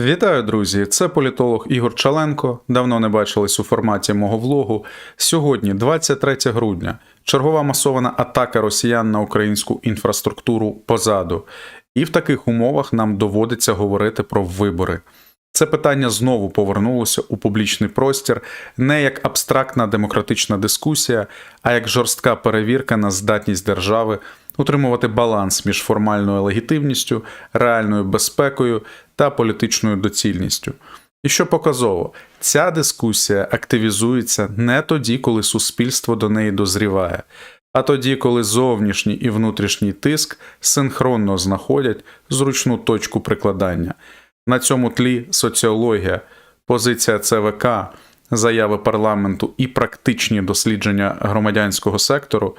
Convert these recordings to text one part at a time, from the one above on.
Вітаю, друзі! Це політолог Ігор Чаленко. Давно не бачились у форматі мого влогу. Сьогодні, 23 грудня, чергова масована атака росіян на українську інфраструктуру позаду. І в таких умовах нам доводиться говорити про вибори. Це питання знову повернулося у публічний простір не як абстрактна демократична дискусія, а як жорстка перевірка на здатність держави утримувати баланс між формальною легітимністю, реальною безпекою та політичною доцільністю. І що показово, ця дискусія активізується не тоді, коли суспільство до неї дозріває, а тоді, коли зовнішній і внутрішній тиск синхронно знаходять зручну точку прикладання. На цьому тлі соціологія, позиція ЦВК, заяви парламенту і практичні дослідження громадянського сектору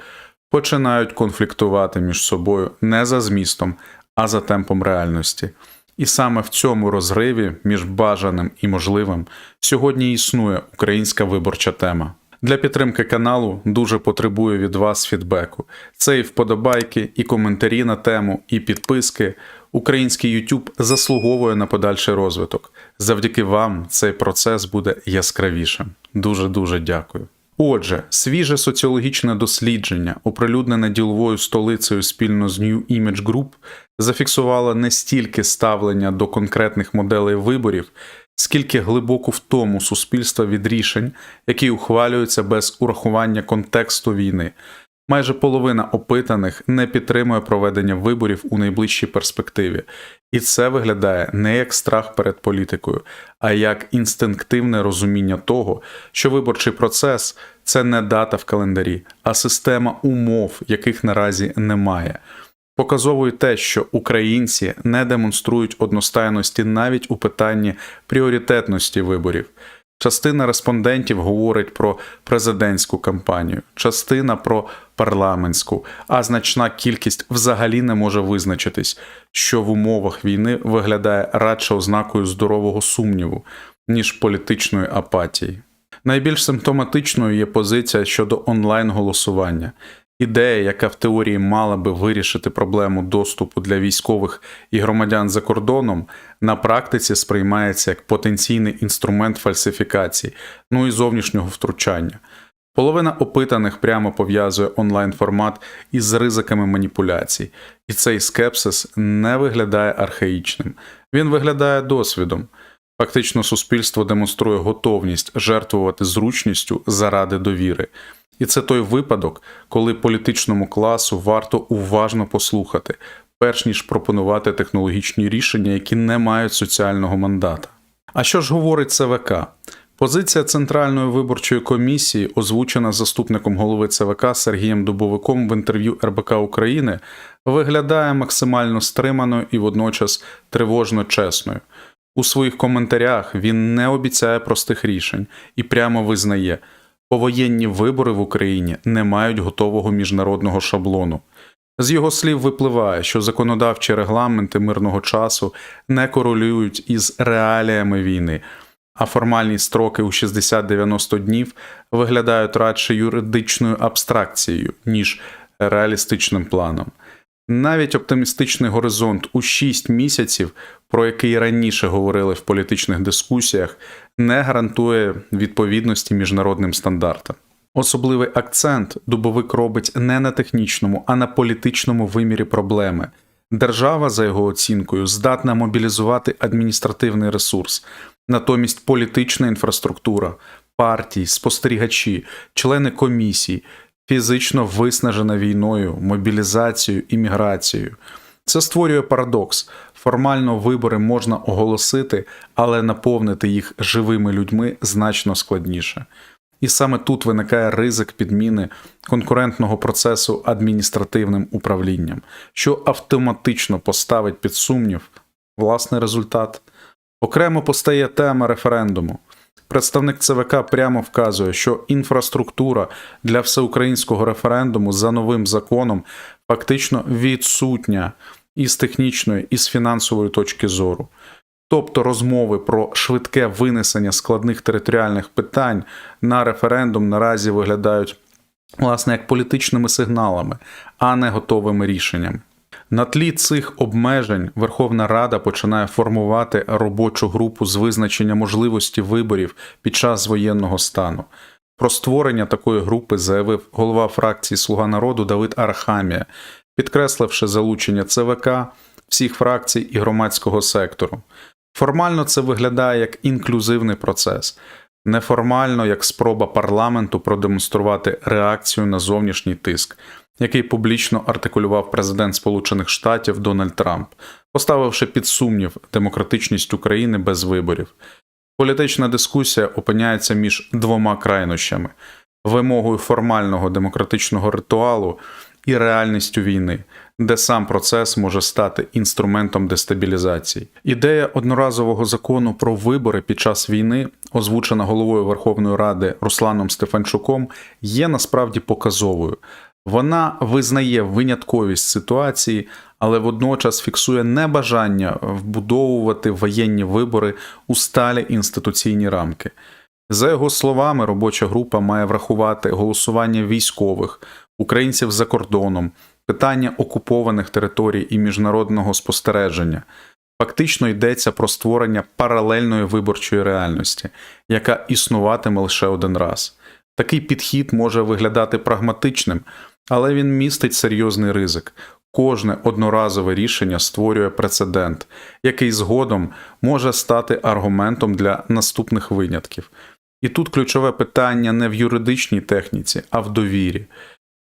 починають конфліктувати між собою не за змістом, а за темпом реальності. І саме в цьому розриві між бажаним і можливим сьогодні існує українська виборча тема. Для підтримки каналу дуже потребую від вас фідбеку. Це і вподобайки, і коментарі на тему, і підписки. Український YouTube заслуговує на подальший розвиток. Завдяки вам цей процес буде яскравішим. Дуже дуже дякую. Отже, свіже соціологічне дослідження, оприлюднене діловою столицею спільно з New Image Group, зафіксувало не стільки ставлення до конкретних моделей виборів, скільки глибоку втому суспільства від рішень, які ухвалюються без урахування контексту війни. Майже половина опитаних не підтримує проведення виборів у найближчій перспективі, і це виглядає не як страх перед політикою, а як інстинктивне розуміння того, що виборчий процес це не дата в календарі, а система умов, яких наразі немає. Показово й те, що українці не демонструють одностайності навіть у питанні пріоритетності виборів. Частина респондентів говорить про президентську кампанію, частина про парламентську, а значна кількість взагалі не може визначитись, що в умовах війни виглядає радше ознакою здорового сумніву, ніж політичної апатії. Найбільш симптоматичною є позиція щодо онлайн-голосування. Ідея, яка в теорії мала би вирішити проблему доступу для військових і громадян за кордоном, на практиці сприймається як потенційний інструмент фальсифікації, ну і зовнішнього втручання. Половина опитаних прямо пов'язує онлайн-формат із ризиками маніпуляцій, і цей скепсис не виглядає архаїчним, він виглядає досвідом. Фактично, суспільство демонструє готовність жертвувати зручністю заради довіри. І це той випадок, коли політичному класу варто уважно послухати, перш ніж пропонувати технологічні рішення, які не мають соціального мандата. А що ж говорить ЦВК? Позиція Центральної виборчої комісії, озвучена заступником голови ЦВК Сергієм Дубовиком в інтерв'ю РБК України, виглядає максимально стриманою і водночас тривожно чесною. У своїх коментарях він не обіцяє простих рішень і прямо визнає, повоєнні вибори в Україні не мають готового міжнародного шаблону. З його слів випливає, що законодавчі регламенти мирного часу не корелюють із реаліями війни, а формальні строки у 60-90 днів виглядають радше юридичною абстракцією, ніж реалістичним планом. Навіть оптимістичний горизонт у 6 місяців, про який раніше говорили в політичних дискусіях, не гарантує відповідності міжнародним стандартам. Особливий акцент дубовик робить не на технічному, а на політичному вимірі проблеми. Держава, за його оцінкою, здатна мобілізувати адміністративний ресурс, натомість політична інфраструктура, партії, спостерігачі, члени комісій фізично виснажена війною, мобілізацією і міграцією. Це створює парадокс. Формально вибори можна оголосити, але наповнити їх живими людьми значно складніше. І саме тут виникає ризик підміни конкурентного процесу адміністративним управлінням, що автоматично поставить під сумнів власний результат. Окремо постає тема референдуму. Представник ЦВК прямо вказує, що інфраструктура для всеукраїнського референдуму за новим законом фактично відсутня із технічної, і з фінансової точки зору. Тобто розмови про швидке винесення складних територіальних питань на референдум наразі виглядають власне як політичними сигналами, а не готовими рішеннями. На тлі цих обмежень Верховна Рада починає формувати робочу групу з визначення можливості виборів під час воєнного стану. Про створення такої групи заявив голова фракції Слуга народу Давид Архамія, підкресливши залучення ЦВК, всіх фракцій і громадського сектору. Формально це виглядає як інклюзивний процес, неформально як спроба парламенту продемонструвати реакцію на зовнішній тиск, який публічно артикулював президент Сполучених Штатів Дональд Трамп, поставивши під сумнів демократичність України без виборів. Політична дискусія опиняється між двома крайнощами вимогою формального демократичного ритуалу і реальністю війни, де сам процес може стати інструментом дестабілізації. Ідея одноразового закону про вибори під час війни, озвучена головою Верховної Ради Русланом Стефанчуком, є насправді показовою. Вона визнає винятковість ситуації, але водночас фіксує небажання вбудовувати воєнні вибори у сталі інституційні рамки. За його словами, робоча група має врахувати голосування військових, українців за кордоном, питання окупованих територій і міжнародного спостереження. Фактично йдеться про створення паралельної виборчої реальності, яка існуватиме лише один раз. Такий підхід може виглядати прагматичним, але він містить серйозний ризик. Кожне одноразове рішення створює прецедент, який згодом може стати аргументом для наступних винятків. І тут ключове питання не в юридичній техніці, а в довірі.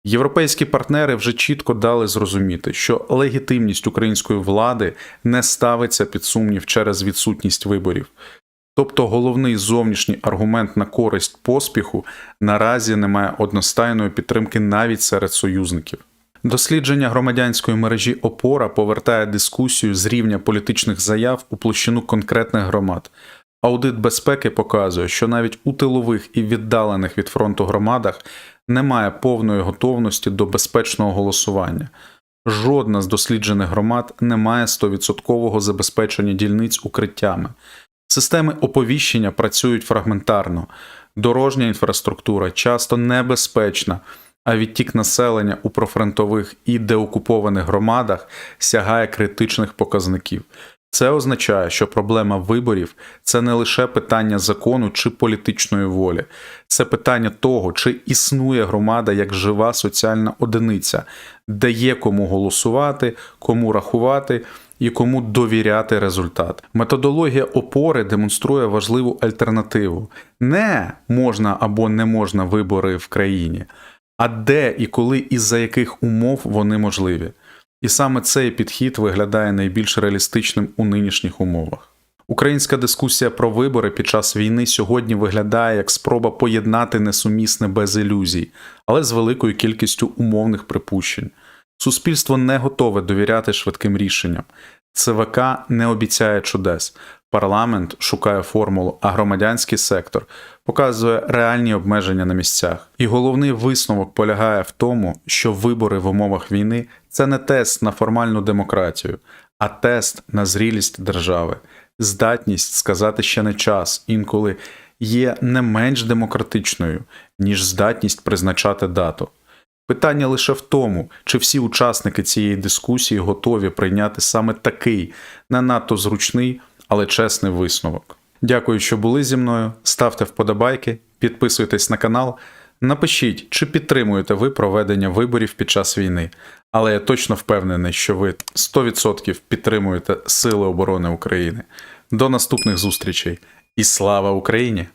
Європейські партнери вже чітко дали зрозуміти, що легітимність української влади не ставиться під сумнів через відсутність виборів. Тобто головний зовнішній аргумент на користь поспіху наразі не має одностайної підтримки навіть серед союзників. Дослідження громадянської мережі Опора повертає дискусію з рівня політичних заяв у площину конкретних громад. Аудит безпеки показує, що навіть у тилових і віддалених від фронту громадах немає повної готовності до безпечного голосування. Жодна з досліджених громад не має 100% забезпечення дільниць укриттями. Системи оповіщення працюють фрагментарно, дорожня інфраструктура часто небезпечна, а відтік населення у профронтових і деокупованих громадах сягає критичних показників. Це означає, що проблема виборів це не лише питання закону чи політичної волі, це питання того, чи існує громада як жива соціальна одиниця, де є кому голосувати, кому рахувати і кому довіряти результат. Методологія опори демонструє важливу альтернативу: не можна або не можна вибори в країні, а де і коли і за яких умов вони можливі. І саме цей підхід виглядає найбільш реалістичним у нинішніх умовах. Українська дискусія про вибори під час війни сьогодні виглядає як спроба поєднати несумісне без ілюзій, але з великою кількістю умовних припущень. Суспільство не готове довіряти швидким рішенням. ЦВК не обіцяє чудес. Парламент шукає формулу, а громадянський сектор показує реальні обмеження на місцях. І головний висновок полягає в тому, що вибори в умовах війни це не тест на формальну демократію, а тест на зрілість держави, здатність сказати ще не час, інколи є не менш демократичною, ніж здатність призначати дату. Питання лише в тому, чи всі учасники цієї дискусії готові прийняти саме такий не надто зручний, але чесний висновок. Дякую, що були зі мною. Ставте вподобайки, підписуйтесь на канал. Напишіть, чи підтримуєте ви проведення виборів під час війни, але я точно впевнений, що ви 100% підтримуєте Сили оборони України. До наступних зустрічей і слава Україні!